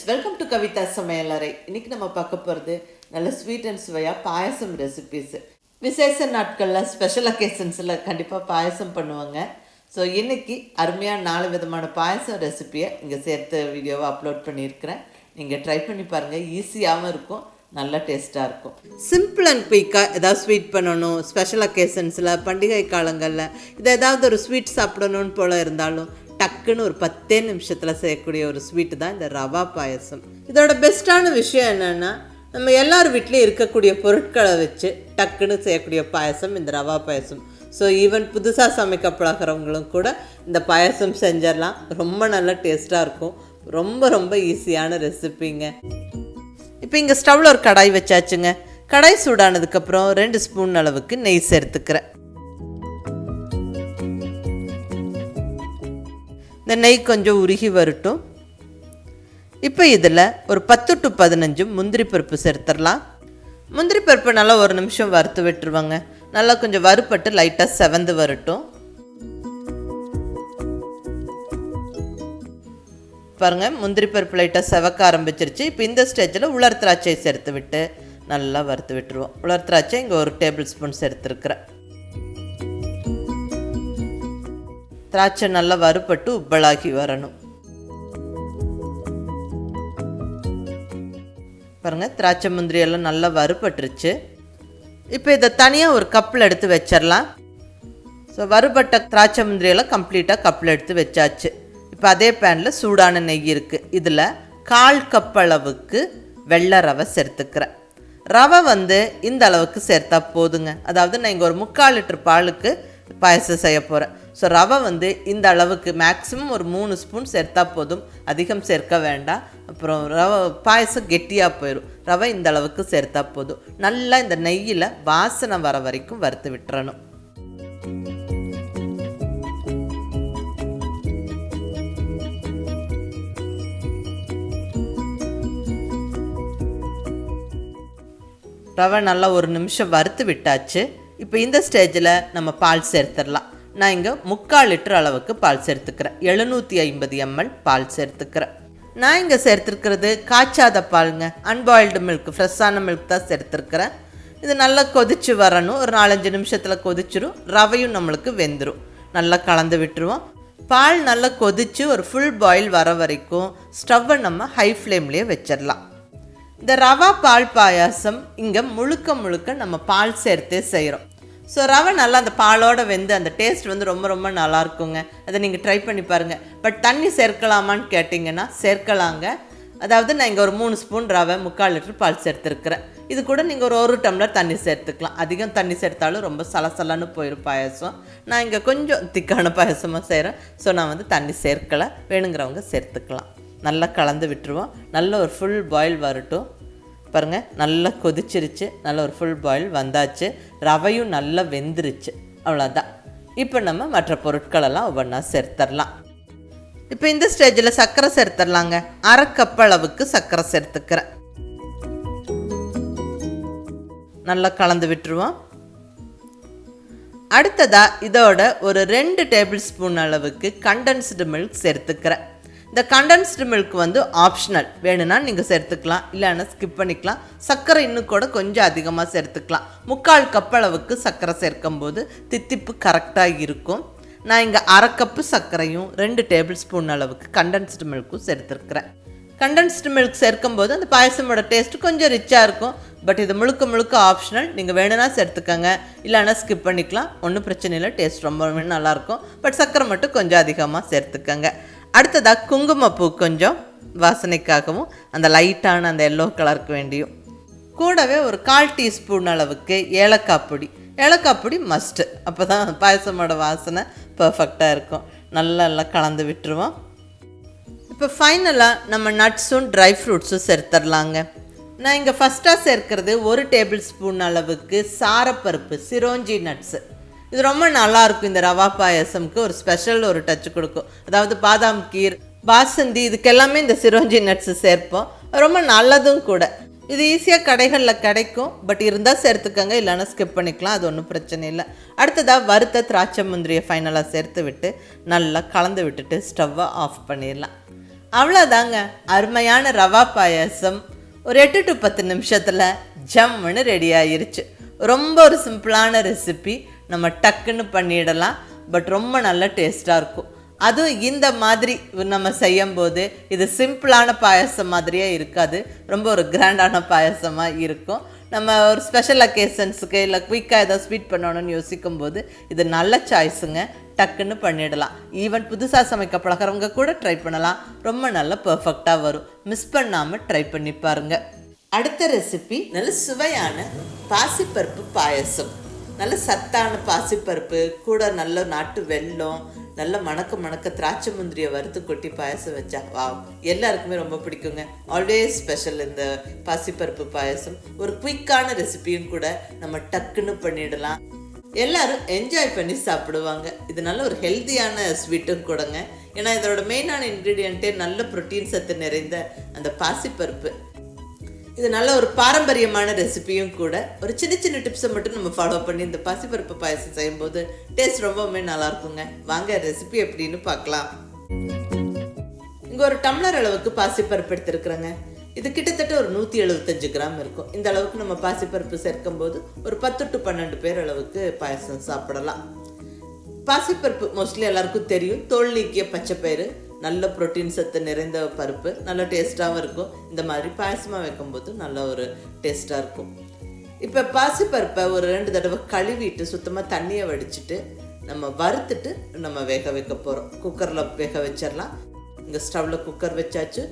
Friends welcome to Kavitha சமையலறை இன்றைக்கி நம்ம பார்க்க போகிறது நல்ல ஸ்வீட் அண்ட் சுவையாக பாயசம் ரெசிபீஸு விசேஷ நாட்களில் ஸ்பெஷல் அக்கேஷன்ஸில் கண்டிப்பாக பாயசம் பண்ணுவாங்க. ஸோ இன்றைக்கி அருமையாக நாலு விதமான பாயசம் ரெசிபியை இங்கே சேர்த்து வீடியோவை அப்லோட் பண்ணியிருக்கிறேன். நீங்கள் ட்ரை பண்ணி பாருங்கள் ஈஸியாகவும் இருக்கும். நல்ல டேஸ்ட்டாக இருக்கும். சிம்பிள் அண்ட் குயிக்காக ஏதாவது ஸ்வீட் பண்ணணும் ஸ்பெஷல் அக்கேஷன்ஸில் பண்டிகை காலங்களில் இதை ஏதாவது ஒரு ஸ்வீட் சாப்பிடணும்னு போல் இருந்தாலும் டக்குன்னு ஒரு பத்தே நிமிஷத்தில் செய்யக்கூடிய ஒரு ஸ்வீட்டு தான் இந்த ரவா பாயசம். இதோட பெஸ்ட்டான விஷயம் என்னென்னா நம்ம எல்லார் வீட்லேயும் இருக்கக்கூடிய பொருட்களை வச்சு டக்குன்னு செய்யக்கூடிய பாயசம் இந்த ரவா பாயசம். ஸோ ஈவன் புதுசாக சமைக்க பழகிறவங்களும் கூட இந்த பாயசம் செஞ்சிடலாம். ரொம்ப நல்லா டேஸ்ட்டாக இருக்கும். ரொம்ப ரொம்ப ஈஸியான ரெசிபிங்க இப்போ இங்கே ஸ்டவ்வில் ஒரு கடாய் வச்சாச்சுங்க. கடாய் சூடானதுக்கப்புறம் ரெண்டு ஸ்பூன் அளவுக்கு நெய் சேர்த்துக்கிறேன். இந்த நெய் கொஞ்சம் உருகி வரட்டும். இப்போ இதில் ஒரு பத்து டு பதினஞ்சு முந்திரி பருப்பு சேர்த்துடலாம். முந்திரி பருப்பு நல்லா ஒரு நிமிஷம் வறுத்து விட்டுருவாங்க. நல்லா கொஞ்சம் வறுப்பட்டு லைட்டாக செவந்து வரட்டும். பாருங்கள் முந்திரி பருப்பு லைட்டாக செவக்க ஆரம்பிச்சிருச்சு. இப்போ இந்த ஸ்டேஜில் உலர் திராட்சை சேர்த்து விட்டு நல்லா வறுத்து விட்டுருவோம். உலர் திராட்சை இங்கே ஒரு டேபிள் ஸ்பூன் சேர்த்துருக்குறேன். திராட்சை நல்லா வறுபட்டு உப்பலாகி வரணும். பாருங்க திராட்சை முந்திரி எல்லாம் நல்லா வறுபட்டுருச்சு. இப்போ இதை தனியாக ஒரு கப்பில் எடுத்து வச்சிடலாம். ஸோ வறுபட்ட திராட்சை முந்திரியெல்லாம் கம்ப்ளீட்டாக கப்பில் எடுத்து வச்சாச்சு. இப்போ அதே பேனில் சூடான நெய் இருக்குது இதில் கால் கப் அளவுக்கு வெள்ளை ரவை சேர்த்துக்கிறேன். ரவை வந்து இந்த அளவுக்கு சேர்த்தா போதுங்க. அதாவது நான் இங்கே ஒரு முக்கால் லிட்டர் பாலுக்கு பாயசம் செய்ய போகிறேன் ஸோ ரவை வந்து இந்த அளவுக்கு மேக்ஸிமம் ஒரு மூணு ஸ்பூன் சேர்த்தா போதும். அதிகம் சேர்க்க வேண்டாம். அப்புறம் ரவை பாயசம் கெட்டியாக போயிடும் ரவை இந்த அளவுக்கு சேர்த்தா போதும். நல்லா இந்த நெய்யில் வாசனை வர வரைக்கும் வறுத்து விட்டுறணும். ரவை நல்லா ஒரு நிமிஷம் வறுத்து விட்டாச்சு. இப்போ இந்த ஸ்டேஜில் நம்ம பால் சேர்த்துடலாம். நான் இங்கே முக்கால் லிட்டர் அளவுக்கு பால் சேர்த்துக்கிறேன். எழுநூற்றி ஐம்பது எம்எல் பால் சேர்த்துக்கிறேன். நான் இங்கே சேர்த்துருக்கிறது காய்ச்சாத பாலுங்க. அன்பாயில்டு மில்க் ஃப்ரெஷ்ஷான மில்க் தான் சேர்த்துருக்கிறேன். இது நல்லா கொதிச்சு வரணும். ஒரு நாலஞ்சு நிமிஷத்தில் கொதிச்சிரும். ரவையும் நம்மளுக்கு வெந்துடும் நல்லா கலந்து விட்டுருவோம். பால் நல்லா கொதித்து ஒரு ஃபுல் பாயில் வர வரைக்கும் ஸ்டவ்வை நம்ம ஹை ஃப்ளேம்லேயே வச்சிடலாம் இந்த ரவா பால் பாயாசம் இங்கே முழுக்க முழுக்க நம்ம பால் சேர்த்தே செய்கிறோம் ஸோ ரவை நல்லா அந்த பாலோட வெந்து அந்த டேஸ்ட் வந்து ரொம்ப ரொம்ப நல்லா இருக்குங்க அதை நீங்கள் ட்ரை பண்ணி பாருங்கள் பட் தண்ணி சேர்க்கலாமான்னு கேட்டிங்கன்னா சேர்க்கலாங்க. அதாவது நான் இங்கே ஒரு மூணு ஸ்பூன் ரவை முக்கால் லிட்டர் பால் சேர்த்துருக்குறேன். இது கூட நீங்கள் ஒரு ஒரு டம்ளர் தண்ணி சேர்த்துக்கலாம். அதிகம் தண்ணி சேர்த்தாலும் ரொம்ப சலசலன்னு போயிடும் பாயசம். நான் இங்கே கொஞ்சம் திக்கான பாயசமாக செய்கிறேன் ஸோ நான் வந்து தண்ணி சேர்க்கலை. வேணுங்கிறவங்க சேர்த்துக்கலாம். நல்லா கலந்து விட்டுருவோம். நல்ல ஒரு ஃபுல் பாயில் வரட்டும். பாருங்கள் நல்லா கொதிச்சிருச்சு. நல்ல ஒரு ஃபுல் பாயில் வந்தாச்சு. ரவையும் நல்லா வெந்துருச்சு. அவ்வளோதான் இப்போ நம்ம மற்ற பொருட்களெல்லாம் ஒவ்வொன்றா சேர்த்துடலாம் இப்போ இந்த ஸ்டேஜில் சர்க்கரை சேர்த்துடலாங்க அரை கப் அளவுக்கு சர்க்கரை சேர்த்துக்கிறேன். நல்லா கலந்து விட்டுருவோம். அடுத்ததாக இதோட ஒரு ரெண்டு டேபிள் ஸ்பூன் அளவுக்கு கண்டென்ஸ்டு மில்க் சேர்த்துக்கிறேன். இந்த கண்டென்ஸ்டு மில்க் வந்து ஆப்ஷனல் வேணும்னா நீங்கள் சேர்த்துக்கலாம் இல்லைன்னா ஸ்கிப் பண்ணிக்கலாம். சர்க்கரை இன்னும் கூட கொஞ்சம் அதிகமாக சேர்த்துக்கலாம். முக்கால் கப் அளவுக்கு சர்க்கரை சேர்க்கும் போது தித்திப்பு கரெக்டாக இருக்கும். நான் இங்கே அரை கப்பு சர்க்கரையும் ரெண்டு டேபிள் ஸ்பூன் அளவுக்கு கண்டென்ஸ்டு மில்க்கும் சேர்த்துருக்குறேன். கண்டென்ஸ்டு மில்க் சேர்க்கும்போது அந்த பாயசமோட டேஸ்ட் கொஞ்சம் ரிச்சாக இருக்கும். பட் இது முழுக்க முழுக்க ஆப்ஷனல் நீங்கள் வேணும்னா சேர்த்துக்கோங்க. இல்லைன்னா ஸ்கிப் பண்ணிக்கலாம். ஒன்றும் பிரச்சனை இல்லை. டேஸ்ட் ரொம்பவே நல்லாயிருக்கும் பட் சர்க்கரை மட்டும் கொஞ்சம் அதிகமாக சேர்த்துக்கோங்க. அடுத்ததாக குங்குமப்பூ கொஞ்சம் வாசனைக்காகவும் அந்த லைட்டான அந்த எல்லோ கலருக்கு வேண்டியும். கூடவே ஒரு கால் டீஸ்பூன் அளவுக்கு ஏலக்காய் பொடி. ஏலக்காய் பொடி மஸ்ட்டு அப்போ தான் பாயசமோட வாசனை பர்ஃபெக்டாக இருக்கும். நல்லா எல்லாம் கலந்து விட்டுருவோம். இப்போ ஃபைனலாக நம்ம நட்ஸும் ட்ரை ஃப்ரூட்ஸும் சேர்த்துடலாங்க நான் இங்கே ஃபஸ்ட்டாக சேர்க்கிறது ஒரு டேபிள் ஸ்பூன் அளவுக்கு சாரப்பருப்பு சிரோஞ்சி நட்ஸு இது ரொம்ப நல்லா இருக்கும் இந்த ரவா பாயசம்க்கு ஒரு ஸ்பெஷல் ஒரு டச் கொடுக்கும். அதாவது பாதாம் கீர் பாசந்தி இதுக்கெல்லாமே இந்த சிரோஞ்சி நட்ஸு சேர்ப்போம். ரொம்ப நல்லதும் கூட. இது ஈஸியாக கடைகளில் கிடைக்கும். பட் இருந்தால் சேர்த்துக்கங்க. இல்லைன்னா ஸ்கிப் பண்ணிக்கலாம். அது ஒன்றும் பிரச்சனை இல்லை. அடுத்ததாக வறுத்த திராட்சை முந்திரியை ஃபைனலாக சேர்த்து விட்டு நல்லா கலந்து விட்டுட்டு ஸ்டவ்வை ஆஃப் பண்ணிடலாம். அவ்வளோதாங்க அருமையான ரவா பாயாசம். ஒரு எட்டு டு பத்து நிமிஷத்தில் ஜம்முன்னு ரெடி ஆயிருச்சு. ரொம்ப ஒரு சிம்பிளான ரெசிபி நம்ம டக்குன்னு பண்ணிடலாம். பட் ரொம்ப நல்ல டேஸ்ட்டாக இருக்கும். அதுவும் இந்த மாதிரி நம்ம செய்யும்போது இது சிம்பிளான பாயாசம் மாதிரியே இருக்காது. ரொம்ப ஒரு கிராண்டான பாயாசமாக இருக்கும். நம்ம ஒரு ஸ்பெஷல் அக்கேஷன்ஸுக்கு இல்லை குயிக்காக ஏதாவது ஸ்வீட் பண்ணணும்னு யோசிக்கும் போது இது நல்ல சாய்ஸுங்க டக்குன்னு பண்ணிடலாம். ஈவன் புதுசாக சமைக்க பழகிறவங்க கூட ட்ரை பண்ணலாம். ரொம்ப நல்ல பர்ஃபெக்டாக வரும். மிஸ் பண்ணாமல் ட்ரை பண்ணி பாருங்கள் அடுத்த ரெசிபி நல்ல சுவையான பாசிப்பருப்பு பாயசம். நல்ல சத்தான பாசிப்பருப்பு கூட நல்ல நாட்டு வெல்லம் நல்ல மணக்க மணக்க திராட்சை முந்திரியை வறுத்து கொட்டி பாயசம் வச்சா வா எல்லாருக்குமே ரொம்ப பிடிக்குங்க. ஆல்வேஸ் ஸ்பெஷல் இந்த பாசிப்பருப்பு பாயசம். ஒரு குயிக்கான ரெசிபியும் கூட நம்ம டக்குன்னு பண்ணிடலாம். எல்லாரும் என்ஜாய் பண்ணி சாப்பிடுவாங்க. இது நல்ல ஒரு ஹெல்த்தியான ஸ்வீட்டும் கூடங்க. ஏன்னா இதோட மெயினான இன்க்ரீடியண்ட்டே நல்ல ப்ரோட்டீன் சத்து நிறைந்த அந்த பாசிப்பருப்பு. இது நல்ல ஒரு பாரம்பரியமான ரெசிபியும் கூட. ஒரு சின்ன சின்ன டிப்ஸை மட்டும் நம்ம ஃபாலோ பண்ணி இந்த பாசிப்பருப்பு பாயசம் செய்யும்போது டேஸ்ட் ரொம்பவுமே நல்லாயிருக்குங்க வாங்க ரெசிபி எப்படின்னு பார்க்கலாம். இங்கே ஒரு டம்ளர் அளவுக்கு பாசிப்பருப்பு எடுத்துருக்குறேங்க. இது கிட்டத்தட்ட ஒரு நூற்றி எழுபத்தஞ்சு கிராம் இருக்கும். இந்த அளவுக்கு நம்ம பாசிப்பருப்பு சேர்க்கும் போது ஒரு பத்து டு பன்னெண்டு பேர் அளவுக்கு பாயசம் சாப்பிடலாம். பாசிப்பருப்பு மோஸ்ட்லி எல்லாருக்கும் தெரியும். தோல் நீக்கிய பச்சைப்பயிறு நல்ல ப்ரோட்டீன் சத்து நிறைந்த பருப்பு நல்ல டேஸ்ட்டாகவும் இருக்கும். இந்த மாதிரி பாயசமாக வைக்கும்போது நல்ல ஒரு டேஸ்ட்டாக இருக்கும். இப்போ பாசிப்பருப்பை ஒரு ரெண்டு தடவை கழுவிட்டு சுத்தமாக தண்ணியை வடிச்சிட்டு நம்ம வறுத்துட்டு நம்ம வேக வைக்க போகிறோம் குக்கரில் வேக வச்சிடலாம். இங்கே ஸ்டவ்வில் குக்கர் வச்சாச்சு.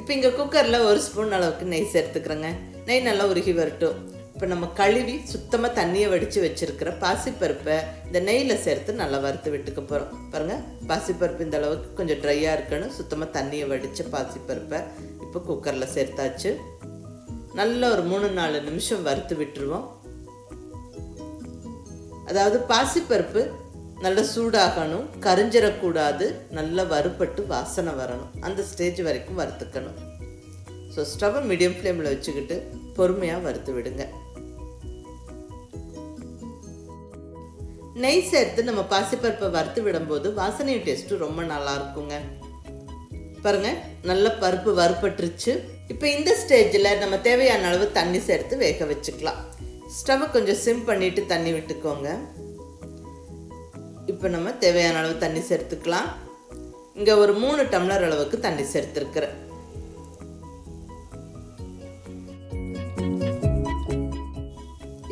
இப்போ இங்கே குக்கரில் ஒரு ஸ்பூன் அளவுக்கு நெய் சேர்த்துக்கிறேங்க. நெய் நல்லா உருகி வரட்டும். இப்போ நம்ம கழுவி சுத்தமாக தண்ணியை வடித்து வச்சுருக்கிற பாசிப்பருப்பை இந்த நெய்யில் சேர்த்து நல்லா வறுத்து விட்டுக்க போகிறோம் பாருங்கள் பாசிப்பருப்பு இந்த அளவுக்கு கொஞ்சம் ட்ரையாக இருக்கணும். சுத்தமாக தண்ணியை வடித்த பாசிப்பருப்பை இப்போ குக்கரில் சேர்த்தாச்சு. நல்ல ஒரு மூணு நாலு நிமிஷம் வறுத்து விட்டுருவோம். அதாவது பாசிப்பருப்பு நல்ல சூடாகணும் கரிஞ்சிடக்கூடாது நல்லா வறுப்பட்டு வாசனை வரணும். அந்த ஸ்டேஜ் வரைக்கும் வறுத்துக்கணும். ஸோ ஸ்டவ்வை மீடியம் ஃப்ளேமில் வச்சுக்கிட்டு பொறுமையாக வறுத்து விடுங்க. நெய் சேர்த்து நம்ம பாசிப்பருப்பை வறுத்து விடும்போது வாசனையும் டேஸ்ட்டும் ரொம்ப நல்லா இருக்குங்க பாருங்க நல்ல பருப்பு வறுப்பட்டுருச்சு இப்போ இந்த ஸ்டேஜில் நம்ம தேவையான அளவு தண்ணி சேர்த்து வேக வச்சுக்கலாம். ஸ்டவ்வை கொஞ்சம் சிம் பண்ணிட்டு தண்ணி விட்டுக்கோங்க. இப்போ நம்ம தேவையான அளவு தண்ணி சேர்த்துக்கலாம். இங்கே ஒரு மூணு டம்ளர் அளவுக்கு தண்ணி சேர்த்துருக்குறேன்.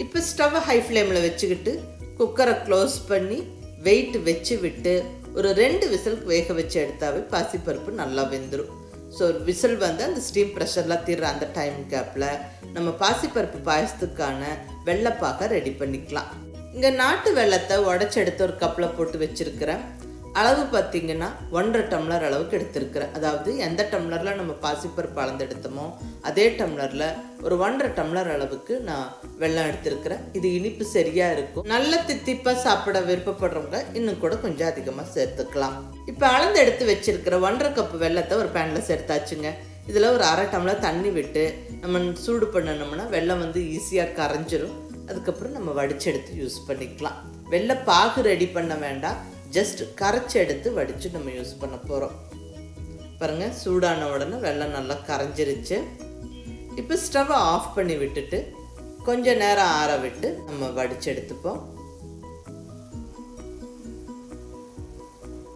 இப்போ ஸ்டவ்வை ஹை ஃப்ளேமில் வச்சுக்கிட்டு குக்கரை க்ளோஸ் பண்ணி வெயிட் வச்சு விட்டு ஒரு ரெண்டு விசிலுக்கு வேக வச்சு எடுத்தாவே பாசிப்பருப்பு நல்லா வெந்துடும் ஸோ விசில் வந்து அந்த ஸ்டீம் ப்ரெஷர்லாம் தீர்ற அந்த டைம் கேப்பில் நம்ம பாசிப்பருப்பு பாயசத்துக்கான வெள்ளைப்பாக்கை ரெடி பண்ணிக்கலாம். இங்கே நாட்டு வெள்ளத்தை உடச்சி எடுத்து ஒரு கப்பில் போட்டு வச்சுருக்கிறேன். அளவு பார்த்தீங்கன்னா ஒன்றரை டம்ளர் அளவுக்கு எடுத்திருக்கிறேன். அதாவது எந்த டம்ளரில் நம்ம பாசிப்பருப்பு அளந்து எடுத்தோமோ அதே டம்ளரில் ஒரு ஒன்றரை டம்ளர் அளவுக்கு நான் வெள்ளம் எடுத்திருக்கிறேன். இது இனிப்பு சரியாக இருக்கும். நல்ல தித்திப்பாக சாப்பிட விருப்பப்படுறவங்க இன்னும் கூட கொஞ்சம் அதிகமாக சேர்த்துக்கலாம். இப்போ அளந்து எடுத்து வச்சிருக்கிற ஒன்றரை கப்பு வெள்ளத்தை ஒரு பேனில் சேர்த்தாச்சுங்க. இதில் ஒரு அரை டம்ளர் தண்ணி விட்டு நம்ம சூடு பண்ணணும்னா வெள்ளம் வந்து ஈஸியாக கரைஞ்சிரும். அதுக்கப்புறம் நம்ம வடிச்சு எடுத்து யூஸ் பண்ணிக்கலாம். வெள்ளை பாகு ரெடி பண்ண வேண்டாம். ஜஸ்ட் கரைச்சி எடுத்து வடித்து நம்ம யூஸ் பண்ண போகிறோம் பாருங்கள் சூடான உடனே வெள்ளம் நல்லா கரைஞ்சிருச்சு. இப்போ ஸ்டவ்வை ஆஃப் பண்ணி விட்டுட்டு கொஞ்ச நேரம் ஆற விட்டு நம்ம வடித்து எடுத்துப்போம்.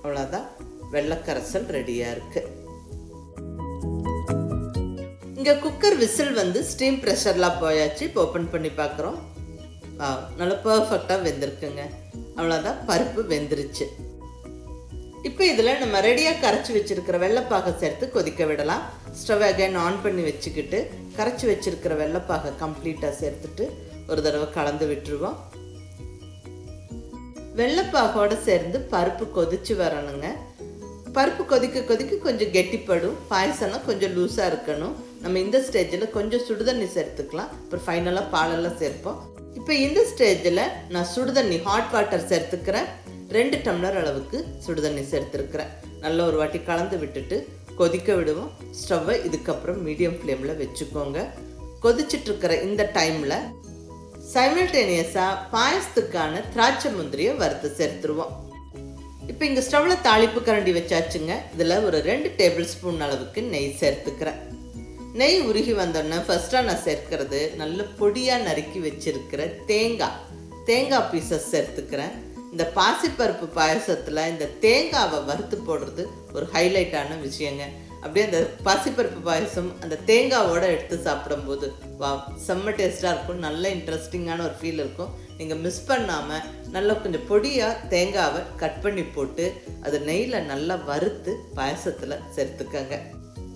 அவ்வளோதான் வெள்ளக்கரைசல் ரெடியாக இருக்குது இங்கே குக்கர் விசில் வந்து ஸ்டீம் ப்ரெஷர்லாம் போயாச்சு. இப்போ ஓப்பன் பண்ணி பார்க்குறோம் நல்லா பர்ஃபெக்டாக வெந்திருக்குங்க. அவ்வளோதான் பருப்பு வெந்துருச்சு. இப்போ இதில் நம்ம ரெடியாக கரைச்சி வச்சுருக்கிற வெள்ளைப்பாகை சேர்த்து கொதிக்க விடலாம். ஸ்டவ் அகைன் ஆன் பண்ணி வச்சுக்கிட்டு கரைச்சி வச்சுருக்கிற வெள்ளைப்பாகை கம்ப்ளீட்டாக சேர்த்துட்டு ஒரு தடவை கலந்து விட்டுருவோம். வெள்ளைப்பாகோடு சேர்ந்து பருப்பு கொதிச்சு வரணுங்க. பருப்பு கொதிக்க கொதிக்க கொஞ்சம் கெட்டிப்படும். பாயசம்லாம் கொஞ்சம் லூஸாக இருக்கணும். நம்ம இந்த ஸ்டேஜில் கொஞ்சம் சுடுதண்ணி சேர்த்துக்கலாம். அப்புறம் ஃபைனலாக பாலெல்லாம் சேர்ப்போம். இப்போ இந்த ஸ்டேஜில் நான் சுடுதண்ணி ஹாட் வாட்டர் சேர்த்துக்கிறேன். ரெண்டு டம்ளர் அளவுக்கு சுடுதண்ணி சேர்த்துருக்குறேன். நல்ல ஒரு வாட்டி கலந்து விட்டுட்டு கொதிக்க விடுவோம். ஸ்டவ்வை இதுக்கப்புறம் மீடியம் ஃப்ளேமில் வச்சுக்கோங்க. கொதிச்சிட்ருக்கிற இந்த டைமில் சைமல்டேனியஸாக பாயசத்துக்கான திராட்சை முந்திரியை வறுத்து சேர்த்துருவோம். இப்போ இங்கே ஸ்டவ்வில் தாளிப்பு கரண்டி வச்சாச்சுங்க. இதில் ஒரு ரெண்டு டேபிள் ஸ்பூன் அளவுக்கு நெய் சேர்த்துக்கிறேன். நெய் உருகி வந்தோடனே ஃபஸ்ட்டாக நான் சேர்க்கிறது நல்ல பொடியாக நறுக்கி வச்சிருக்கிற தேங்காய். தேங்காய் பீசஸ் சேர்த்துக்கிறேன். இந்த பாசிப்பருப்பு பாயசத்தில் இந்த தேங்காவை வறுத்து போடுறது ஒரு ஹைலைட்டான விஷயங்க. அப்படியே அந்த பாசிப்பருப்பு பாயசம் அந்த தேங்காவோடு எடுத்து சாப்பிடும்போது வா செம்ம டேஸ்ட்டாக இருக்கும். நல்ல இன்ட்ரெஸ்டிங்கான ஒரு ஃபீல் இருக்கும். நீங்கள் மிஸ் பண்ணாமல் நல்லா கொஞ்சம் பொடியாக தேங்காவை கட் பண்ணி போட்டு அது நெய்யில் நல்லா வறுத்து பாயசத்தில் சேர்த்துக்கங்க.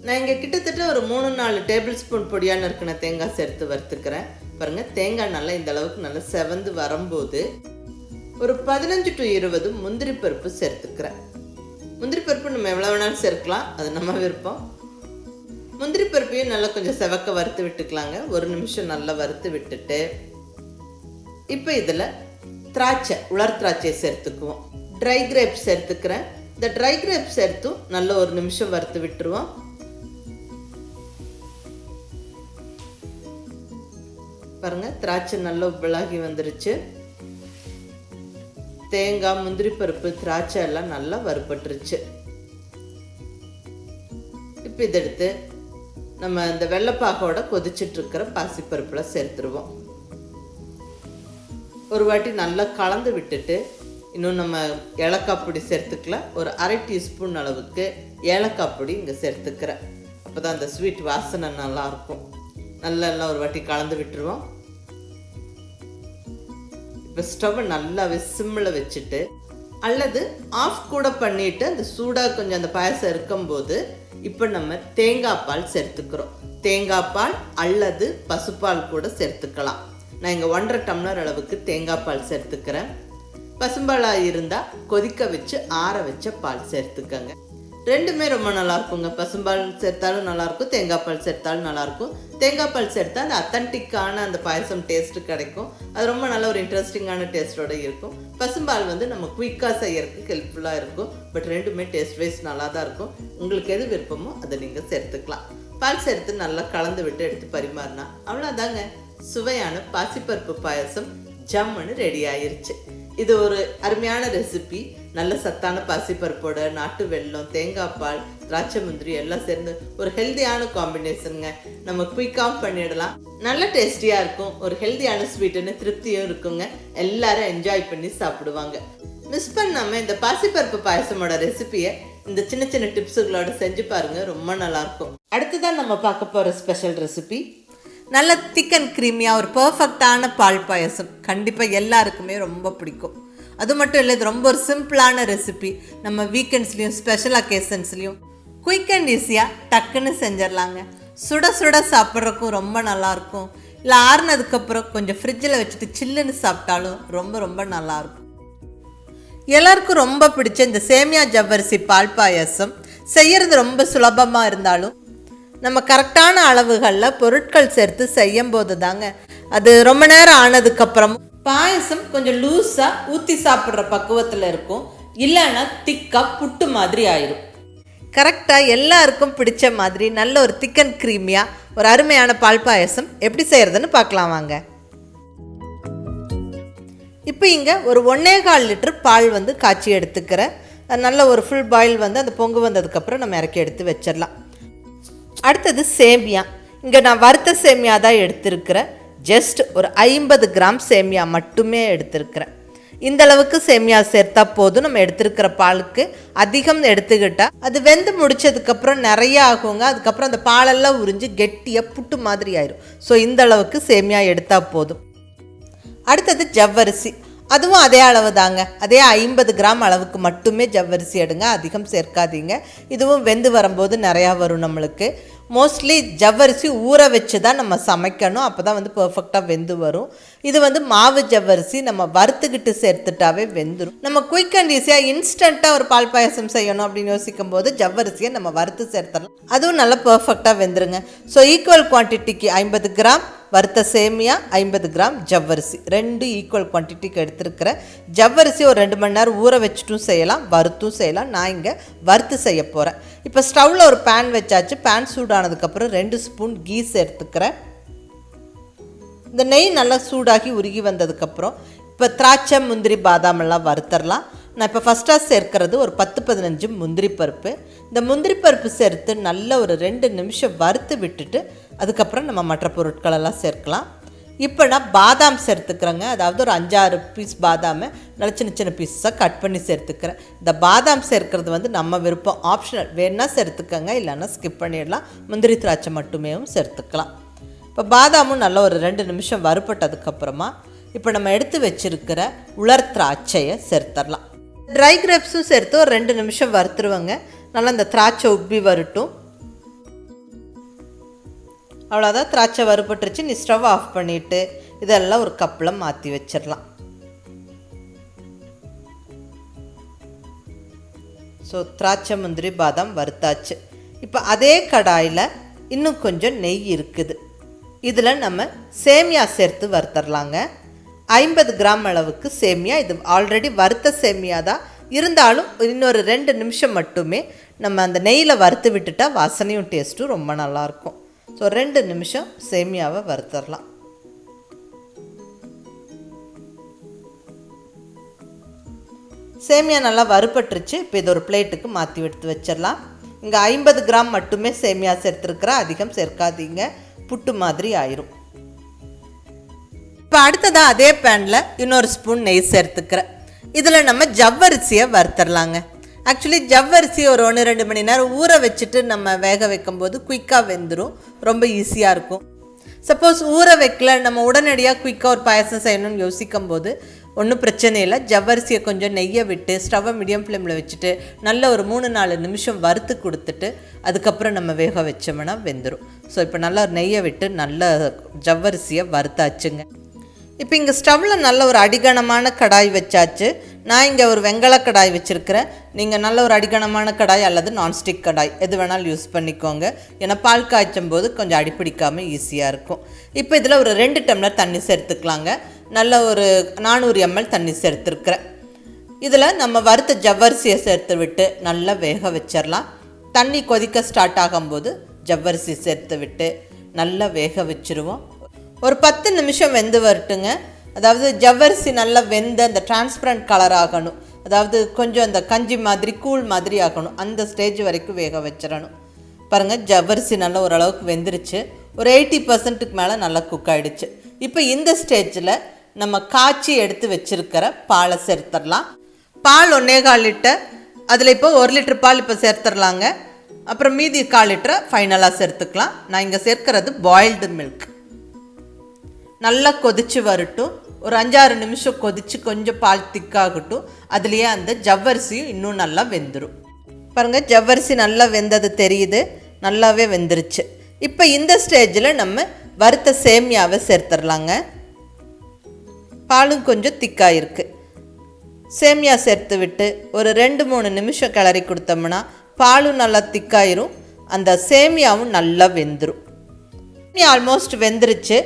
நான் இங்கே கிட்டத்தட்ட ஒரு மூணு நாலு டேபிள் ஸ்பூன் பொடியாக நறுக்கின தேங்காய் சேர்த்து வறுத்துக்கிறேன் பாருங்கள் தேங்காய் நல்லா இந்த அளவுக்கு நல்லா செவந்து வரும்போது ஒரு பதினஞ்சு டு இருபது முந்திரி பருப்பு சேர்த்துக்கிறேன். முந்திரி பருப்பு நம்ம எவ்வளோ வேணாலும் சேர்க்கலாம் அது நம்ம விருப்பம். முந்திரி பருப்பையும் நல்லா கொஞ்சம் செவக்க வறுத்து விட்டுக்கலாங்க. ஒரு நிமிஷம் நல்லா வறுத்து விட்டுட்டு இப்போ இதில் திராட்சை உலர் திராட்சையை சேர்த்துக்குவோம். ட்ரை கிரேப் சேர்த்துக்கிறேன். இந்த ட்ரை கிரேப் சேர்த்தும் நல்ல ஒரு நிமிஷம் வறுத்து விட்டுருவோம். பாருங்கள் திராட்சை நல்லா விலகி வந்துருச்சு. தேங்காய் முந்திரி பருப்பு திராட்சை எல்லாம் நல்லா வறுபட்டுருச்சு. இப்போ இதை எடுத்து நம்ம இந்த வெள்ளைப்பாக்கோட கொதிச்சிட்ருக்கிற பாசிப்பருப்பில் சேர்த்துருவோம். ஒரு வாட்டி நல்லா கலந்து விட்டுட்டு இன்னும் நம்ம ஏலக்காய் பொடி சேர்த்துக்கல ஒரு அரை டீஸ்பூன் அளவுக்கு ஏலக்காய் பொடி இங்கே சேர்த்துக்கிறேன். அப்போ தான் அந்த ஸ்வீட் வாசனை நல்லாயிருக்கும் நல்லா எல்லாம் ஒரு வாட்டி கலந்து விட்டுருவோம். ஸ்டவ்வை நல்லா சிம்மில் வச்சுட்டு அல்லது ஆஃப் கூட பண்ணிட்டு அந்த சூடாக கொஞ்சம் அந்த பாயசம் இருக்கும்போது இப்போ நம்ம தேங்காய் பால் சேர்த்துக்கிறோம். தேங்காய் பால் அல்லது பசுப்பால் கூட சேர்த்துக்கலாம். நான் இங்கே ஒன்றரை டம்ளர் அளவுக்கு தேங்காய் பால் சேர்த்துக்கிறேன். பசும்பாலாக இருந்தால் கொதிக்க வச்சு ஆற வச்ச பால் சேர்த்துக்கங்க. ரெண்டுமே ரொம்ப நல்லா இருக்குங்க பசும்பால் சேர்த்தாலும் நல்லாயிருக்கும் தேங்காய் பால் சேர்த்தாலும் நல்லாயிருக்கும் தேங்காய் பால் சேர்த்தா அந்த அத்தன்டிக்கான அந்த பாயசம் டேஸ்ட்டு கிடைக்கும். அது ரொம்ப நல்ல ஒரு இன்ட்ரெஸ்டிங்கான டேஸ்ட்டோட இருக்கும். பசும்பால் வந்து நம்ம குயிக்காக செய்யறதுக்கு ஹெல்ப்ஃபுல்லாக இருக்கும். பட் ரெண்டுமே டேஸ்ட் வைஸ் நல்லா தான் இருக்கும். உங்களுக்கு எது விருப்பமோ அதை நீங்கள் சேர்த்துக்கலாம். பால் சேர்த்து நல்லா கலந்து விட்டு எடுத்து பரிமாறினா அவ்வளோதாங்க சுவையான பாசிப்பருப்பு பாயசம் ஜம்முன்னு ரெடி ஆயிருச்சு. இது ஒரு அருமையான ரெசிபி நல்ல சத்தான பாசிப்பருப்போட நாட்டு வெல்லம் தேங்காய் பால் திராட்சை முந்திரி எல்லாம் சேர்ந்து ஒரு ஹெல்தியான காம்பினேஷனுங்க நம்ம குயிக்காகவும் பண்ணிடலாம். நல்ல டேஸ்டியாக இருக்கும். ஒரு ஹெல்தியான ஸ்வீட்டுன்னு திருப்தியும் இருக்குங்க. எல்லாரும் என்ஜாய் பண்ணி சாப்பிடுவாங்க. மிஸ் பண்ணாமல் இந்த பாசிப்பருப்பு பாயசமோட ரெசிபியை இந்த சின்ன சின்ன டிப்ஸுகளோட செஞ்சு பாருங்க. ரொம்ப நல்லாயிருக்கும். அடுத்ததான் நம்ம பார்க்க போகிற ஸ்பெஷல் ரெசிபி நல்ல திக் அண்ட் க்ரீமியாக ஒரு பர்ஃபெக்டான பால் பாயசம். கண்டிப்பாக எல்லாருக்குமே ரொம்ப பிடிக்கும். அது மட்டும் இல்லை இது ரொம்ப ஒரு சிம்பிளான ரெசிபி நம்ம வீக்கெண்ட்ஸ்லேயும் ஸ்பெஷல் அக்கேஷன்ஸ்லேயும் குயிக் அண்ட் ஈஸியாக டக்குன்னு செஞ்சிடலாங்க. சுட சுட சாப்பிட்றதுக்கும் ரொம்ப நல்லாயிருக்கும். இல்லை ஆறுனதுக்கப்புறம் கொஞ்சம் ஃப்ரிட்ஜில் வச்சுட்டு சில்லுன்னு சாப்பிட்டாலும் ரொம்ப ரொம்ப நல்லாயிருக்கும். எல்லாருக்கும் ரொம்ப பிடிச்ச இந்த சேமியா ஜவ்வரிசி பால் பாயசம். செய்கிறது ரொம்ப சுலபமாக இருந்தாலும் நம்ம கரெக்டான அளவுகளில் பொருட்கள் சேர்த்து செய்யும் போது தாங்க அது ரொம்ப நேரம் ஆனதுக்கப்புறம் பாயசம் கொஞ்சம் லூஸாக ஊற்றி சாப்பிட்ற பக்குவத்தில் இருக்கும். இல்லைன்னா திக்காக புட்டு மாதிரி ஆயிரும். கரெக்டாக எல்லாருக்கும் பிடிச்ச மாதிரி நல்ல ஒரு திக்கன் க்ரீமியாக ஒரு அருமையான பால் பாயசம் எப்படி செய்கிறதுன்னு பார்க்கலாம் வாங்க. இப்போ இங்கே ஒரு ஒன்றே கால் லிட்டர் பால் வந்து காய்ச்சி எடுத்துக்கிறேன் நல்ல ஒரு ஃபுல் பாயில் வந்து அந்த பொங்கு வந்ததுக்கப்புறம் நம்ம இறக்கி எடுத்து வச்சிடலாம். அடுத்தது சேமியா. இங்கே நான் வறுத்த சேமியா தான் எடுத்திருக்கிறேன். ஜஸ்ட் ஒரு ஐம்பது கிராம் சேமியா மட்டுமே எடுத்திருக்கிறேன். இந்த அளவுக்கு சேமியா சேர்த்தா போதும். நம்ம எடுத்திருக்கிற பாலுக்கு அதிகம் எடுத்துக்கிட்டால் அது வெந்து முடிச்சதுக்கப்புறம் நிறைய ஆகுங்க. அதுக்கப்புறம் அந்த பாலெல்லாம் உறிஞ்சு கெட்டியாக புட்டு மாதிரி ஆயிரும். ஸோ இந்த அளவுக்கு சேமியா எடுத்தால் போதும். அடுத்தது ஜவ்வரிசி. அதுவும் அதே அளவு தாங்க அதே ஐம்பது கிராம் அளவுக்கு மட்டுமே ஜவ்வரிசி எடுங்க. அதிகம் சேர்க்காதீங்க. இதுவும் வெந்து வரும்போது நிறையா வரும் நம்மளுக்கு. மோஸ்ட்லி ஜவ்வரிசி ஊற வச்சு தான் நம்ம சமைக்கணும். அப்போ தான் வந்து பர்ஃபெக்டாக வெந்து வரும். இது வந்து மாவு ஜவ்வரிசி நம்ம வறுத்துக்கிட்டு சேர்த்துட்டாவே வெந்துடும் நம்ம குயிக் அண்ட் ஈஸியாக இன்ஸ்டண்ட்டாக ஒரு பால் பாயசம் செய்யணும் அப்படின்னு யோசிக்கும் போது ஜவ்வரிசியை நம்ம வறுத்து சேர்த்துடலாம். அதுவும் நல்லா பர்ஃபெக்டாக வெந்துருங்க. ஸோ ஈக்குவல் குவான்டிட்டிக்கு ஐம்பது கிராம் வறுத்த சேமியா ஐம்பது கிராம் ஜவ்வரிசி. ரெண்டு ஈக்குவல் குவான்டிட்டிக்கு எடுத்துருக்கிறேன் ஜவ்வரிசி ஒரு ரெண்டு மணி நேரம் ஊற வச்சுட்டும் செய்யலாம் வறுத்தும் செய்யலாம். நான் இங்கே வறுத்து செய்ய போகிறேன் இப்போ ஸ்டவ்வில் ஒரு பேன் வச்சாச்சு. பேன் சூடானதுக்கப்புறம் ரெண்டு ஸ்பூன் கீ சேர்த்துக்கிறேன். இந்த நெய் நல்லா சூடாகி உருகி வந்ததுக்கப்புறம் இப்போ திராட்சை முந்திரி பாதாம் எல்லாம் வறுத்தரலாம். நான் இப்போ ஃபஸ்ட்டாக சேர்க்கிறது ஒரு பத்து பதினஞ்சு முந்திரி பருப்பு. இந்த முந்திரி பருப்பு சேர்த்து நல்ல ஒரு ரெண்டு நிமிஷம் வறுத்து விட்டுட்டு அதுக்கப்புறம் நம்ம மற்ற பொருட்களெல்லாம் சேர்க்கலாம். இப்போ நான் பாதாம் சேர்த்துக்கிறேங்க. அதாவது ஒரு அஞ்சாறு பீஸ் பாதாமை நல்ல சின்ன சின்ன பீஸாக கட் பண்ணி சேர்த்துக்கிறேன். இந்த பாதாம் சேர்க்கறது வந்து நம்ம விருப்பம். ஆப்ஷனல் வேணா சேர்த்துக்கங்க இல்லைன்னா ஸ்கிப் பண்ணிடலாம். முந்திரி திராட்சை மட்டுமே சேர்த்துக்கலாம். இப்போ பாதாமும் நல்லா ஒரு ரெண்டு நிமிஷம் வறுப்பட்டதுக்கப்புறமா இப்போ நம்ம எடுத்து வச்சுருக்கிற உலர் திராட்சையை சேர்த்துடலாம் ட்ரை கிரேப்ஸும் சேர்த்து ஒரு ரெண்டு நிமிஷம் வறுத்துருவேங்க. நல்லா இந்த திராட்சை உப்பி வரட்டும். அவ்வளோதான் திராட்சை வறுபட்டுருச்சு. நீ ஸ்டவ் ஆஃப் பண்ணிவிட்டு இதெல்லாம் ஒரு கப்பில் மாற்றி வச்சிடலாம். ஸோ திராட்சை முந்திரி பாதாம் வறுத்தாச்சு. இப்போ அதே கடாயில் இன்னும் கொஞ்சம் நெய் இருக்குது. இதில் நம்ம சேமியா சேர்த்து வறுத்தரலாங்க. ஐம்பது கிராம் அளவுக்கு சேமியா. இது ஆல்ரெடி வறுத்த சேமியா தான். இருந்தாலும் இன்னொரு ரெண்டு நிமிஷம் மட்டுமே நம்ம அந்த நெய்யில் வறுத்து விட்டுட்டா வாசனையும் டேஸ்ட்டும் ரொம்ப நல்லாயிருக்கும் ஸோ ரெண்டு நிமிஷம் சேமியாவை வறுத்தரலாம். சேமியா நல்லா வறுபட்டுருச்சு. இப்போ இது ஒரு பிளேட்டுக்கு மாற்றி எடுத்து வச்சிடலாம் இங்கே ஐம்பது கிராம் மட்டுமே சேமியா சேர்த்துருக்குறா அதிகம் சேர்க்காதீங்க. புட்டு மாதிரி ஆயிரும். இப்போ அடுத்ததாக அதே பேனில் இன்னொரு ஸ்பூன் நெய் சேர்த்துக்கிறேன். இதில் நம்ம ஜவ்வரிசியை வறுத்தரலாங்க. ஆக்சுவலி ஜவ்வரிசி ஒரு ஒன்று ரெண்டு மணி நேரம் ஊற வச்சுட்டு நம்ம வேக வைக்கும்போது குயிக்காக வெந்துடும் ரொம்ப ஈஸியாக இருக்கும். சப்போஸ் ஊற வைக்கல நம்ம உடனடியாக குயிக்காக ஒரு பாயசம் செய்யணும்னு யோசிக்கும் போது ஒன்றும் பிரச்சனை இல்லை. ஜவ்வரிசியை கொஞ்சம் நெய்யை விட்டு ஸ்டவ்வை மீடியம் ஃப்ளேமில் வச்சுட்டு நல்ல ஒரு மூணு நாலு நிமிஷம் வறுத்து கொடுத்துட்டு அதுக்கப்புறம் நம்ம வேக வச்சோம்னா வெந்துடும் ஸோ இப்போ நல்லா நெய்யை விட்டு நல்ல ஜவ்வரிசியை வறுத்தாச்சுங்க. இப்போ இங்கே ஸ்டவ்வில் நல்ல ஒரு அடிகனமான கடாய் வச்சாச்சு. நான் இங்கே ஒரு வெங்கல கடாய் வச்சுருக்கிறேன். நீங்கள் நல்ல ஒரு அடிகனமான கடாய் அல்லது நான்ஸ்டிக் கடாய். எது வேணாலும் யூஸ் பண்ணிக்கோங்க. ஏன்னா பால் காய்ச்சும் போது கொஞ்சம் அடிப்பிடிக்காமல் ஈஸியாக இருக்கும். இப்போ இதில் ஒரு ரெண்டு டம்ளர் தண்ணி சேர்த்துக்கலாங்க. நல்ல ஒரு நானூறு எம்எல் தண்ணி சேர்த்துருக்குறேன். இதில் நம்ம வறுத்த ஜவ்வரிசியை சேர்த்து விட்டு நல்லா வேக வச்சிடலாம் தண்ணி கொதிக்க ஸ்டார்ட் ஆகும்போது ஜவ்வரிசி சேர்த்து விட்டு நல்லா வேக வச்சுருவோம். ஒரு பத்து நிமிஷம் வெந்து வரட்டுங்க. அதாவது ஜவ்வரிசி நல்லா வெந்து அந்த டிரான்ஸ்பரண்ட் கலர் ஆகணும். அதாவது கொஞ்சம் அந்த கஞ்சி மாதிரி கூழ் மாதிரி ஆகணும். அந்த ஸ்டேஜ் வரைக்கும் வேக வச்சிடணும். பாருங்கள் ஜவ்வரிசி நல்லா ஓரளவுக்கு வெந்துருச்சு. ஒரு எயிட்டி பர்சன்ட்டுக்கு மேலே நல்லா குக் ஆகிடுச்சு இப்போ இந்த ஸ்டேஜில் நம்ம காய்ச்சி எடுத்து வச்சுருக்கிற பாலை சேர்த்துடலாம். பால் ஒன்றே கால் லிட்டர். அதில் இப்போ ஒரு லிட்டர் பால் இப்போ சேர்த்துடலாங்க. அப்புறம் மீதி கால் லிட்டரை ஃபைனலாக சேர்த்துக்கலாம். நான் இங்கே சேர்க்கிறது பாயில்டு மில்க் நல்லா கொதிச்சு வரட்டும். ஒரு அஞ்சாறு நிமிஷம் கொதிச்சு கொஞ்சம் பால் திக்காகட்டும். அதுலேயே அந்த ஜவ்வரிசியும் இன்னும் நல்லா வெந்துடும் பாருங்கள் ஜவ்வரிசி நல்லா வெந்தது தெரியுது. நல்லாவே வெந்துருச்சு. இப்போ இந்த ஸ்டேஜில் நம்ம வறுத்த சேமியாவை சேர்த்துடலாங்க பாலும் கொஞ்சம் திக்காக இருக்குது சேமியா சேர்த்து விட்டு ஒரு ரெண்டு மூணு நிமிஷம் கிளறி கொடுத்தோம்னா பாலும் நல்லா திக்காயிரும். அந்த சேமியாவும் நல்லா வெந்துடும் சேமியா ஆல்மோஸ்ட் வெந்துருச்சு.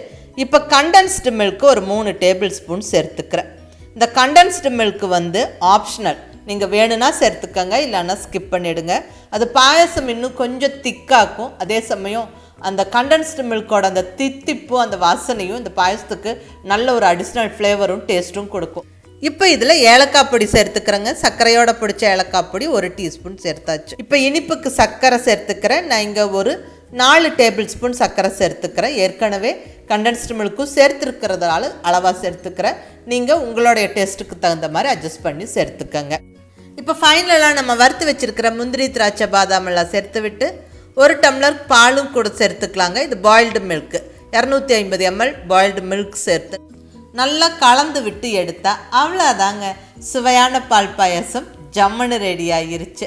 இப்போ கண்டென்ஸ்டு மில்க்கு ஒரு மூணு டேபிள் ஸ்பூன் சேர்த்துக்கிறேன். இந்த கண்டென்ஸ்டு மில்க்கு வந்து ஆப்ஷனல் நீங்கள் வேணும்னா சேர்த்துக்கங்க இல்லைன்னா ஸ்கிப் பண்ணிவிடுங்க அது பாயசம் இன்னும் கொஞ்சம் திக்காக்கும் அதே சமயம் அந்த கண்டென்ஸ்டு மில்கோட அந்த தித்திப்பும் அந்த வாசனையும் இந்த பாயசத்துக்கு நல்ல ஒரு அடிஷ்னல் ஃப்ளேவரும் டேஸ்ட்டும் கொடுக்கும். இப்போ இதில் ஏலக்காய் பொடி சேர்த்துக்கிறேங்க. சர்க்கரையோட பிடிச்ச ஏலக்காய் பொடி ஒரு டீஸ்பூன் சேர்த்தாச்சு. இப்போ இனிப்புக்கு சர்க்கரை சேர்த்துக்கிறேன். நான் இங்கே ஒரு நாலு டேபிள் ஸ்பூன் சர்க்கரை சேர்த்துக்கிறேன். ஏற்கனவே கண்டென்ஸ்டு மில்க்கும் சேர்த்துருக்கிறதுனால அளவாக சேர்த்துக்கிறேன். நீங்கள் உங்களுடைய டேஸ்ட்டுக்கு தகுந்த மாதிரி அட்ஜஸ்ட் பண்ணி சேர்த்துக்கங்க. இப்போ ஃபைனலாக நம்ம வறுத்து வச்சுருக்கிற முந்திரி திராட்சை பாதாம் எல்லாம் சேர்த்து விட்டு ஒரு டம்ளர் பாலும் கூட சேர்த்துக்கலாங்க. இது பாயில்டு மில்க்கு இரநூத்தி ஐம்பது எம்எல் பாயில்டு மில்க் சேர்த்து நல்லா கலந்து விட்டு எடுத்தால் அவ்வளோதாங்க சுவையான பால் பாயாசம் ஜம்முன்னு ரெடி ஆகிருச்சு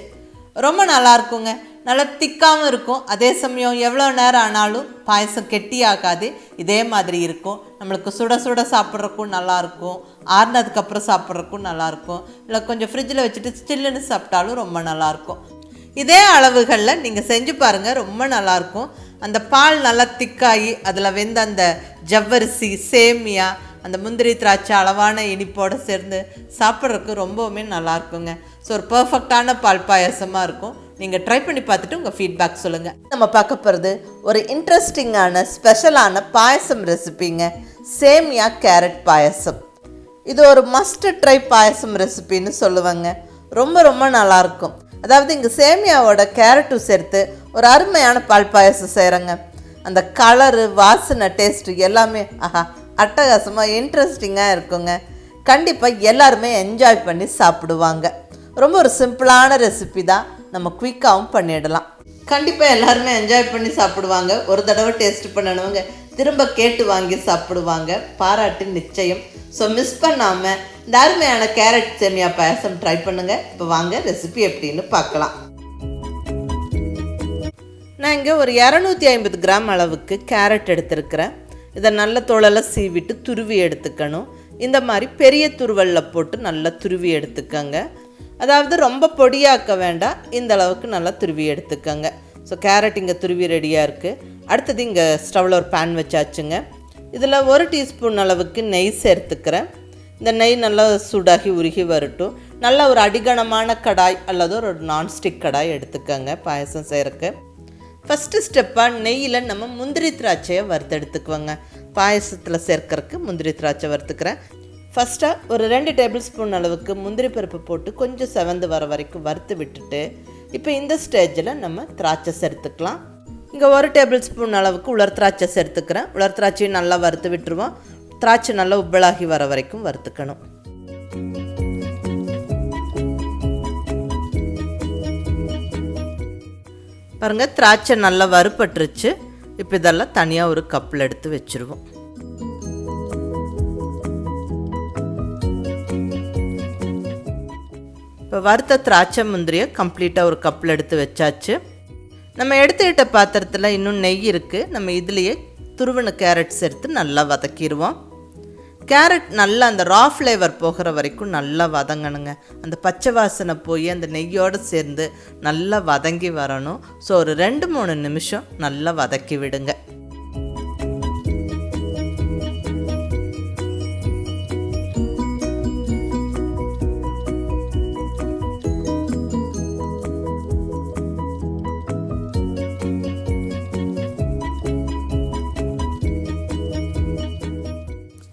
ரொம்ப நல்லாயிருக்குங்க நல்லா திக்காமல் இருக்கும் அதே சமயம் எவ்வளோ நேரம் ஆனாலும் பாயசம் கெட்டியாகாது. இதே மாதிரி இருக்கும். நம்மளுக்கு சுட சுட சாப்பிட்றக்கும் நல்லாயிருக்கும். ஆறுனதுக்கப்புறம் சாப்பிட்றக்கும் நல்லாயிருக்கும். இல்லை கொஞ்சம் ஃப்ரிட்ஜில் வச்சுட்டு ஸ்டில்லுன்னு சாப்பிட்டாலும் ரொம்ப நல்லாயிருக்கும். இதே அளவுகளில் நீங்கள் செஞ்சு பாருங்கள் ரொம்ப நல்லாயிருக்கும். அந்த பால் நல்லா திக்காகி அதில் வெந்த அந்த ஜவ்வரிசி சேமியா அந்த முந்திரி திராட்சை அளவான இனிப்போடு சேர்ந்து சாப்பிட்றதுக்கு ரொம்பவுமே நல்லாயிருக்குங்க. ஸோ ஒரு பர்ஃபெக்டான பால் பாயாசமாக இருக்கும். நீங்கள் ட்ரை பண்ணி பார்த்துட்டு உங்கள் ஃபீட்பேக் சொல்லுங்கள் நம்ம பார்க்க போகிறது ஒரு இன்ட்ரெஸ்டிங்கான ஸ்பெஷலான பாயசம் ரெசிபிங்க சேமியா கேரட் பாயசம். இது ஒரு மஸ்ட் ட்ரை பாயசம் ரெசிபின்னு சொல்லுவாங்க. ரொம்ப ரொம்ப நல்லாயிருக்கும் அதாவது இங்கே சேமியாவோட கேரட்டும் சேர்த்து ஒரு அருமையான பால் பாயசம் செய்கிறேங்க அந்த கலரு வாசனை டேஸ்ட்டு எல்லாமே ஆஹா அட்டகாசமாக இன்ட்ரெஸ்டிங்காக இருக்குங்க. கண்டிப்பாக எல்லாருமே என்ஜாய் பண்ணி சாப்பிடுவாங்க. ரொம்ப ஒரு சிம்பிளான ரெசிபி தான். நம்ம குயிக்காகவும் பண்ணிடலாம். கண்டிப்பாக எல்லாருமே என்ஜாய் பண்ணி சாப்பிடுவாங்க. ஒரு தடவை டேஸ்ட் பண்ணணுங்க திரும்ப கேட்டு வாங்கி சாப்பிடுவாங்க. பாராட்டு நிச்சயம். ஸோ மிஸ் பண்ணாமல் இந்த அருமையான கேரட் சேமியா பாயசம் ட்ரை பண்ணுங்கள் இப்போ வாங்க ரெசிபி எப்படின்னு பார்க்கலாம். நான் இங்கே ஒரு இரநூத்தி ஐம்பது கிராம் அளவுக்கு கேரட் எடுத்திருக்கிறேன். இதை நல்ல தோழலை சீவிட்டு துருவி எடுத்துக்கணும். இந்த மாதிரி பெரிய துருவலில் போட்டு நல்லா துருவி எடுத்துக்கோங்க. அதாவது ரொம்ப பொடியாக்க வேண்டாம். இந்த அளவுக்கு நல்லா துருவி எடுத்துக்கோங்க. ஸோ கேரட் இங்கே துருவி ரெடியாக இருக்குது அடுத்தது இங்கே ஸ்டவ்வில் ஒரு பேன் வச்சாச்சுங்க. இதில் ஒரு டீஸ்பூன் அளவுக்கு நெய் சேர்த்துக்கிறேன். இந்த நெய் நல்லா சூடாகி உருகி வரட்டும். நல்ல ஒரு அடிகனமான கடாய் அல்லது ஒரு நான்ஸ்டிக் கடாய் எடுத்துக்கோங்க பாயசம் செய்கிறக்கு ஃபஸ்ட்டு ஸ்டெப்பாக நெய்யில் நம்ம முந்திரி திராட்சையை வறுத்தெடுத்துக்குவோங்க. பாயசத்தில் சேர்க்கறக்கு முந்திரி திராட்சை வறுத்துக்கிறேன். ஃபஸ்ட்டாக ஒரு ரெண்டு டேபிள் ஸ்பூன் அளவுக்கு முந்திரி பருப்பு போட்டு கொஞ்சம் செவந்து வர வரைக்கும் வறுத்து விட்டுட்டு இப்போ இந்த ஸ்டேஜில் நம்ம திராட்சை சேர்த்துக்கலாம் இங்கே ஒரு டேபிள் ஸ்பூன் அளவுக்கு உலர் திராட்சை சேர்த்துக்கிறேன் உலர் திராட்சையும் நல்லா வறுத்து விட்டுருவோம். திராட்சை நல்லா உப்பலாகி வர வரைக்கும் வறுத்துக்கணும். பாருங்கள் திராட்சை நல்லா வறுப்பட்டுருச்சு இப்போ இதெல்லாம் தனியாக ஒரு கப்பில் எடுத்து வச்சுருவோம். இப்போ வறுத்த திராட்சை முந்திரியை கம்ப்ளீட்டாக ஒரு கப்பில் எடுத்து வச்சாச்சு. நம்ம எடுத்துக்கிட்ட பாத்திரத்தில் இன்னும் நெய் இருக்குது நம்ம இதுலேயே துருவன கேரட் சேர்த்து நல்லா வதக்கிடுவோம் கேரட் நல்லா அந்த ரா ஃப்ளேவர் போகிற வரைக்கும் நல்லா வதங்கணுங்க. அந்த பச்சை வாசனை போய் அந்த நெய்யோடு சேர்ந்து நல்லா வதங்கி வரணும். ஸோ ஒரு ரெண்டு மூணு நிமிஷம் நல்லா வதக்கி விடுங்க.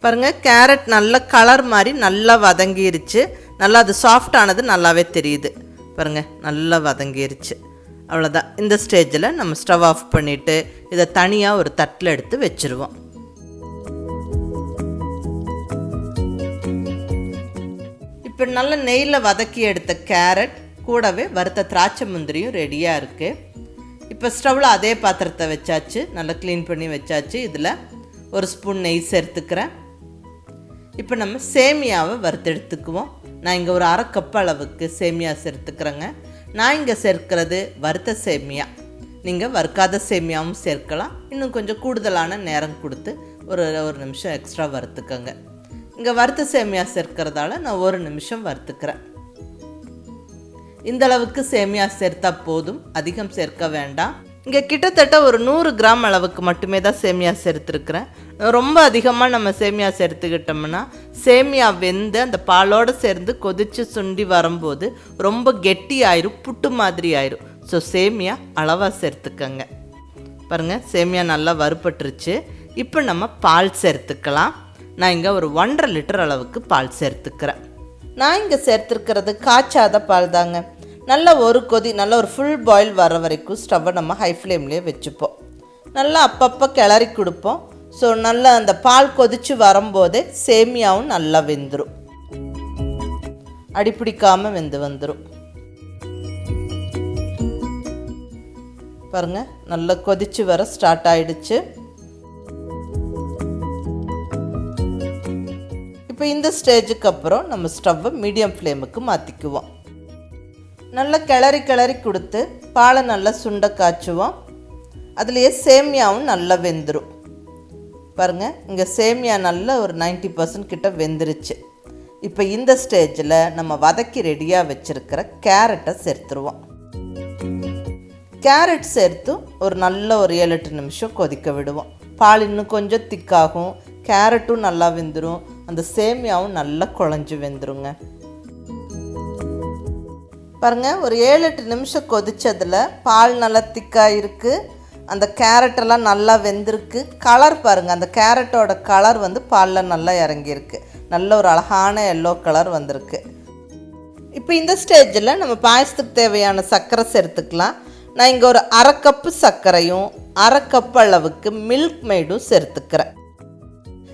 பாருங்கள் கேரட் நல்ல கலர் மாதிரி நல்லா வதங்கிருச்சு. நல்லா அது சாஃப்டானது நல்லாவே தெரியுது. பாருங்க நல்லா வதங்கிருச்சு. அவ்வளோதான் இந்த ஸ்டேஜில் நம்ம ஸ்டவ் ஆஃப் பண்ணிவிட்டு இதை தனியாக ஒரு தட்டில் எடுத்து வச்சுருவோம். இப்போ நல்ல நெய்யில் வதக்கி எடுத்த கேரட் கூடவே வறுத்த திராட்சை முந்திரியும் ரெடியாக இருக்குது இப்போ ஸ்டவ்வில் அதே பாத்திரத்தை வச்சாச்சு. நல்லா க்ளீன் பண்ணி வச்சாச்சு. இதில் ஒரு ஸ்பூன் நெய் சேர்த்துக்கிறேன். இப்போ நம்ம சேமியாவை வறுத்தெடுத்துக்குவோம். நான் இங்கே ஒரு அரை கப் அளவுக்கு சேமியா சேர்த்துக்கிறேங்க. நான் இங்கே சேர்க்கிறது வறுத்த சேமியா. நீங்கள் வறுக்காத சேமியாவும் சேர்க்கலாம். இன்னும் கொஞ்சம் கூடுதலான நேரம் கொடுத்து ஒரு ஒரு நிமிஷம் எக்ஸ்ட்ரா வறுத்துக்கோங்க. இங்கே வறுத்த சேமியா சேர்க்கிறதால நான் ஒரு நிமிஷம் வறுத்துக்கிறேன். இந்தளவுக்கு சேமியா சேர்த்தா போதும். அதிகம் சேர்க்க வேண்டாம். இங்கே கிட்டத்தட்ட ஒரு நூறு கிராம் அளவுக்கு மட்டுமே தான் சேமியா சேர்த்துருக்குறேன். ரொம்ப அதிகமாக நம்ம சேமியா சேர்த்துக்கிட்டோம்னா சேமியா வெந்து அந்த பாலோடு சேர்ந்து கொதித்து சுண்டி வரும்போது ரொம்ப கெட்டி ஆயிரும் புட்டு மாதிரி ஆயிரும். ஸோ சேமியா அளவாக சேர்த்துக்கங்க. பாருங்கள் சேமியா நல்லா வறுபட்டுருச்சு. இப்போ நம்ம பால் சேர்த்துக்கலாம். நான் இங்கே ஒரு ஒன்றரை லிட்டர் அளவுக்கு பால் சேர்த்துக்கிறேன். நான் இங்கே சேர்த்துருக்கிறது காய்ச்சாத பால் தாங்க. நல்லா ஒரு கொதி நல்ல ஒரு ஃபுல் பாயில் வர வரைக்கும் ஸ்டவ்வை நம்ம ஹை ஃப்ளேம்லேயே வச்சுப்போம். நல்லா அப்பப்போ கிளறி கொடுப்போம். ஸோ நல்லா அந்த பால் கொதித்து வரும்போதே சேமியாவும் நல்லா வெந்துடும் அடிப்பிடிக்காமல் வெந்து வந்துடும் பாருங்க நல்லா கொதிச்சு வர ஸ்டார்ட் ஆயிடுச்சு. இப்போ இந்த ஸ்டேஜுக்கு அப்புறம் நம்ம ஸ்டவ்வை மீடியம் ஃப்ளேமுக்கு மாற்றிக்குவோம் நல்லா கிளறி கிளறி கொடுத்து பாலை நல்லா சுண்ட காய்ச்சுவோம். அதுலேயே சேமியாவும் நல்லா வெந்துடும் பாருங்கள் இங்கே சேமியா நல்லா ஒரு நைன்ட்டி பர்சன்ட் கிட்ட வெந்துருச்சு. இப்போ இந்த ஸ்டேஜில் நம்ம வதக்கி ரெடியாக வச்சுருக்கிற கேரட்டை சேர்த்துருவோம். கேரட் சேர்த்து ஒரு நல்ல ஒரு ஏழு எட்டு நிமிஷம் கொதிக்க விடுவோம். பால் இன்னும் கொஞ்சம் திக்காகும். கேரட்டும் நல்லா வெந்துடும் அந்த சேமியாவும் நல்லா குழஞ்சி வெந்துருங்க. பாருங்கள் ஒரு ஏழு எட்டு நிமிஷம் கொதித்ததில் பால் நல்லா திக்காக இருக்குது அந்த கேரட்டெல்லாம் நல்லா வெந்திருக்கு. கலர் பாருங்கள் அந்த கேரட்டோட கலர் வந்து பாலில் நல்லா இறங்கியிருக்கு. நல்ல ஒரு அழகான எல்லோ கலர் வந்திருக்கு. இப்போ இந்த ஸ்டேஜில் நம்ம பாயசத்துக்கு தேவையான சர்க்கரை சேர்த்துக்கலாம். நான் இங்கே ஒரு அரை கப்பு சர்க்கரையும் அரை கப் அளவுக்கு மில்க் மைடும் சேர்த்துக்கிறேன்.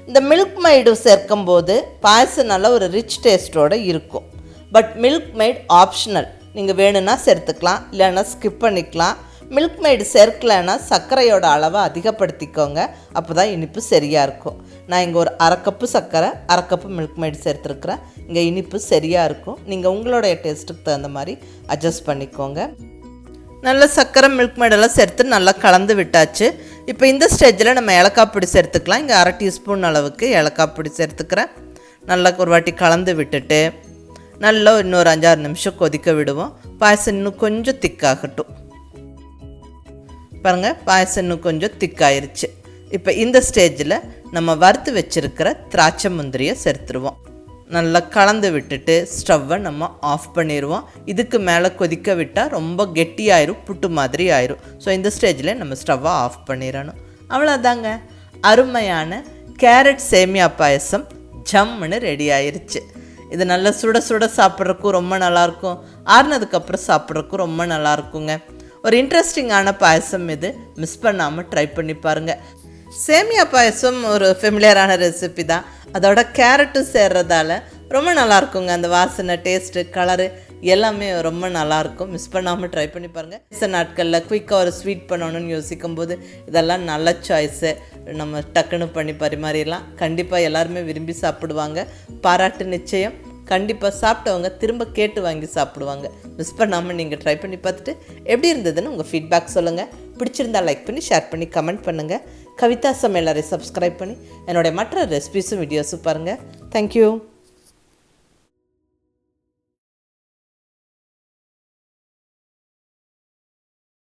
இந்த மில்க் மைடு சேர்க்கும்போது பாயசம் நல்ல ஒரு ரிச் டேஸ்ட்டோடு இருக்கும். பட் மில்க் மெய்ட் ஆப்ஷனல் நீங்கள் வேணும்னா சேர்த்துக்கலாம் இல்லைன்னா ஸ்கிப் பண்ணிக்கலாம். மில்க் மெய்டு சேர்க்கலைன்னா சர்க்கரையோட அளவை அதிகப்படுத்திக்கோங்க. அப்போ தான் இனிப்பு சரியாக இருக்கும். நான் இங்கே ஒரு அரை கப்பு சர்க்கரை அரை கப்பு மில்க் மைடு சேர்த்துருக்குறேன். இங்கே இனிப்பு சரியாக இருக்கும். நீங்கள் உங்களுடைய டேஸ்ட்டுக்கு தகுந்த மாதிரி அட்ஜஸ்ட் பண்ணிக்கோங்க. நல்ல சர்க்கரை மில்க் மெய்டெல்லாம் சேர்த்து நல்லா கலந்து விட்டாச்சு. இப்போ இந்த ஸ்டேஜில் நம்ம ஏலக்காய் பொடி சேர்த்துக்கலாம். இங்கே அரை டீஸ்பூன் அளவுக்கு ஏலக்காய் பொடி சேர்த்துக்கிறேன். நல்லா ஒரு வாட்டி கலந்து விட்டுட்டு நல்லா இன்னொரு அஞ்சாறு நிமிஷம் கொதிக்க விடுவோம் பாயசம் இன்னும் கொஞ்சம் திக்காகட்டும் பாருங்கள் பாயசம் இன்னும் கொஞ்சம் திக்காயிருச்சு இப்போ இந்த ஸ்டேஜில் நம்ம வறுத்து வச்சுருக்கிற திராட்சை முந்திரியை சேர்த்துருவோம் நல்லா கலந்து விட்டுட்டு ஸ்டவ்வை நம்ம ஆஃப் பண்ணிடுவோம் இதுக்கு மேலே கொதிக்க விட்டால் ரொம்ப கெட்டியாயிரும் புட்டு மாதிரி ஆயிரும் ஸோ இந்த ஸ்டேஜில் நம்ம ஸ்டவ்வை ஆஃப் பண்ணிடணும் அவ்வளோதாங்க அருமையான கேரட் சேமியா பாயசம் ஜம்முன்னு ரெடி ஆயிருச்சு இது நல்லா சுட சுட சாப்பிட்றதுக்கும் ரொம்ப நல்லாயிருக்கும். ஆறுனதுக்கப்புறம் சாப்பிட்றதுக்கும் ரொம்ப நல்லாயிருக்குங்க. ஒரு இன்ட்ரெஸ்டிங்கான பாயசம் இது. மிஸ் பண்ணாமல் ட்ரை பண்ணி பாருங்கள் சேமியா பாயசம் ஒரு ஃபெமிலியரான ரெசிபி தான். அதோட கேரட்டும் சேர்றதால ரொம்ப நல்லா இருக்குங்க அந்த வாசனை டேஸ்ட்டு கலரு எல்லாமே ரொம்ப நல்லாயிருக்கும். மிஸ் பண்ணாமல் ட்ரை பண்ணி பாருங்கள் சில நாட்களில் குயிக்காக ஒரு ஸ்வீட் பண்ணணும்னு யோசிக்கும் போது இதெல்லாம் நல்ல சாய்ஸு நம்ம டக்குன்னு பண்ணி பரிமாறிடலாம். கண்டிப்பாக எல்லாருமே விரும்பி சாப்பிடுவாங்க. பாராட்டு நிச்சயம். கண்டிப்பாக சாப்பிட்டவங்க திரும்ப கேட்டு வாங்கி சாப்பிடுவாங்க. மிஸ் பண்ணாமல் நீங்கள் ட்ரை பண்ணி பார்த்துட்டு எப்படி இருந்ததுன்னு உங்கள் ஃபீட்பேக் சொல்லுங்கள் பிடிச்சிருந்தா லைக் பண்ணி ஷேர் பண்ணி கமெண்ட் பண்ணுங்கள் கவிதா சமையலரை சப்ஸ்கிரைப் பண்ணி என்னுடைய மற்ற ரெசிபிஸும் வீடியோஸும் பாருங்கள் தேங்க்யூ